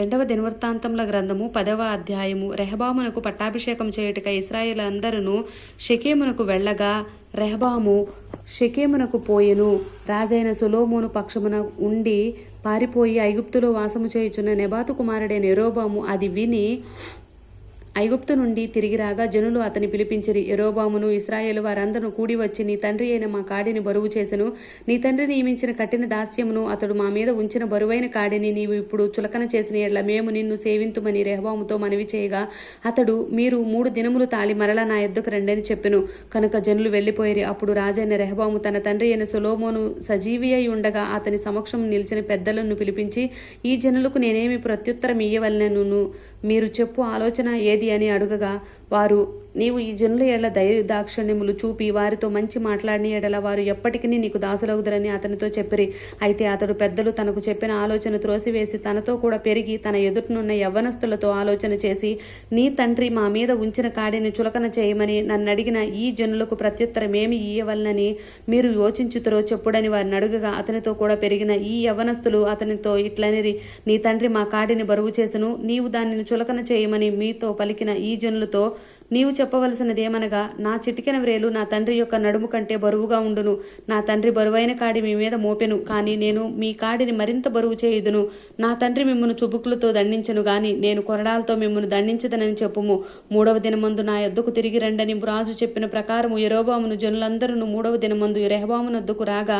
రెండవ దినవృత్తాంతముల గ్రంథము పదవ అధ్యాయము. రెహబామునకు పట్టాభిషేకం చేయుటక ఇస్రాయేల్ అందరూ షకేమునకు వెళ్ళగా రెహబాము షకేమునకు పోయెను. రాజైన సొలోమోను పక్షమున ఉండి పారిపోయి ఐగుప్తులో వాసము చేయుచున్న నెబాతు కుమారుడైన ఎరోబాము అది విని ఐగుప్తు నుండి తిరిగి రాగా జనులు అతని పిలిపించిరి ఎరోబామును ఇస్రాయేలు వారందరూ కూడి వచ్చి నీ తండ్రి అయిన మా కాడిని బరువు చేసెను. నీ తండ్రి నియమించిన కఠిన దాస్యమును అతడు మా మీద ఉంచిన బరువైన కాడిని నీవు ఇప్పుడు చులకన చేసిన ఎడ్ల మేము నిన్ను సేవింతుమని రెహబాముతో మనవి చేయగా అతడు మీరు మూడు దినములు తాళి మరలా నా ఎద్దుకు రండని చెప్పెను. కనుక జనులు వెళ్ళిపోయిరి. అప్పుడు రాజైన రెహబాము తన తండ్రి అయిన సులోమోను సజీవి అయి ఉండగా అతని సమక్షం నిలిచిన పెద్దలను పిలిపించి ఈ జనులకు నేనేమి ప్రత్యుత్తరం ఇయ్యవలనను మీరు చెప్పు ఆలోచన ఏది? అని అడుగగా వారు నీవు ఈ జనుల ఎడల దయ దాక్షణ్యములు చూపి వారితో మంచి మాట్లాడిన ఎడల వారు ఎప్పటికీ నీకు దాసులవుదరని అతనితో చెప్పిరి. అయితే అతడు పెద్దలు తనకు చెప్పిన ఆలోచన త్రోసివేసి తనతో కూడా పెరిగి తన ఎదుటనున్న యవ్వనస్తులతో ఆలోచన చేసి నీ తండ్రి మా మీద ఉంచిన కాడిని చులకన చేయమని నన్ను అడిగిన ఈ జనులకు ప్రత్యుత్తరం ఏమి ఇయ్యవలనని మీరు యోచించుతురో చెప్పుడని వారిని అడుగగా అతనితో కూడా పెరిగిన ఈ యవ్వనస్తులు అతనితో ఇట్లనిరి నీ తండ్రి మా కాడిని బరువు చేసెను నీవు దానిని చులకన చేయమని మీతో పలికిన ఈ జనులతో నీవు చెప్పవలసినదేమనగా నా చిటికెన వ్రేలు నా తండ్రి యొక్క నడుము కంటే బరువుగా ఉండును. నా తండ్రి బరువైన కాడి మీ మీద మోపెను కానీ నేను మీ కాడిని మరింత బరువు చేయుదును. నా తండ్రి మిమ్మను చుబుకులతో దండించను గాని నేను కొరడాలతో మిమ్మను దండించదనని చెప్పుము. మూడవ దినమందు నా యొద్దకు తిరిగి రండని రాజు చెప్పిన ప్రకారము యరోబామును జనులందరూ మూడవ దినమందు రెహబాము నద్దుకు రాగా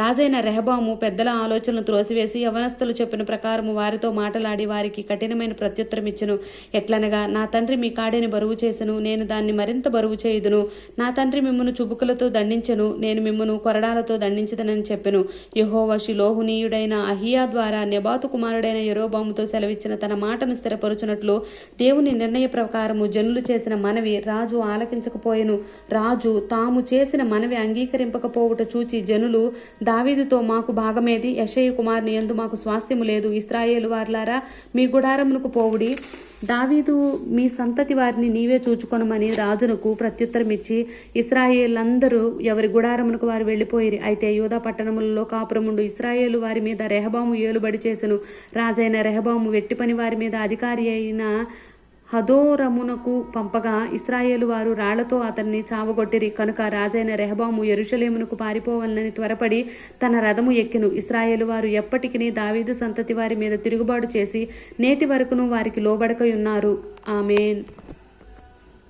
రాజైన రెహబాము పెద్దల ఆలోచనలు త్రోసివేసి యవనస్తులు చెప్పిన ప్రకారము వారితో మాటలాడి వారికి కఠినమైన ప్రత్యుత్తరం ఇచ్చెను ఎట్లనగా నా తండ్రి మీ కాడిని బరువు చేసిన నేను దాన్ని మరింత బరువు చేయుదును. నా తండ్రి మిమ్మను చుబుకులతో దండించను. నేను మిమ్మను కొరడాలతో దండించదనని చెప్పెను. యహోవ శిలోహునీయుడైన అహియా ద్వారా నెబాతు కుమారుడైన యరోబాముతో సెలవిచ్చిన తన మాటను స్థిరపరుచున్నట్లు దేవుని నిర్ణయ ప్రకారము జనులు చేసిన మనవి రాజు ఆలకించకపోయెను. రాజు తాము చేసిన మనవి అంగీకరింపకపోవుట చూచి జనులు దావీదుతో మాకు భాగమేది యశయ్య కుమార్ని ఎందు మాకు స్వాస్థ్యము లేదు. ఇస్రాయేలు వార్లారా మీ గుడారమునకు పోవుడి. దావీదు మీ సంతతి వారిని నీవే దోచుకొనమని రాజునకు ప్రత్యుత్తరం ఇచ్చి ఇస్రాయేలందరూ ఎవరి గుడారమునకు వారు వెళ్ళిపోయిరి. అయితే యూదా పట్టణములలో కాపురముండు ఇస్రాయేలు వారి మీద రెహబాము ఏలుబడి చేసెను. రాజైన రెహబాము వెట్టి పని వారి మీద అధికారి అయిన హదోరమునకు పంపగా ఇస్రాయేలు వారు రాళ్ళతో అతన్ని చావగొట్టిరి. కనుక రాజైన రెహబాము ఎరుషలేమునకు పారిపోవాలని త్వరపడి తన రథము ఎక్కెను. ఇస్రాయేలు వారు ఎప్పటికీ దావీదు సంతతి వారి మీద తిరుగుబాటు చేసి నేటి వరకును వారికి లోబడకయున్నారు. ఆమెన్.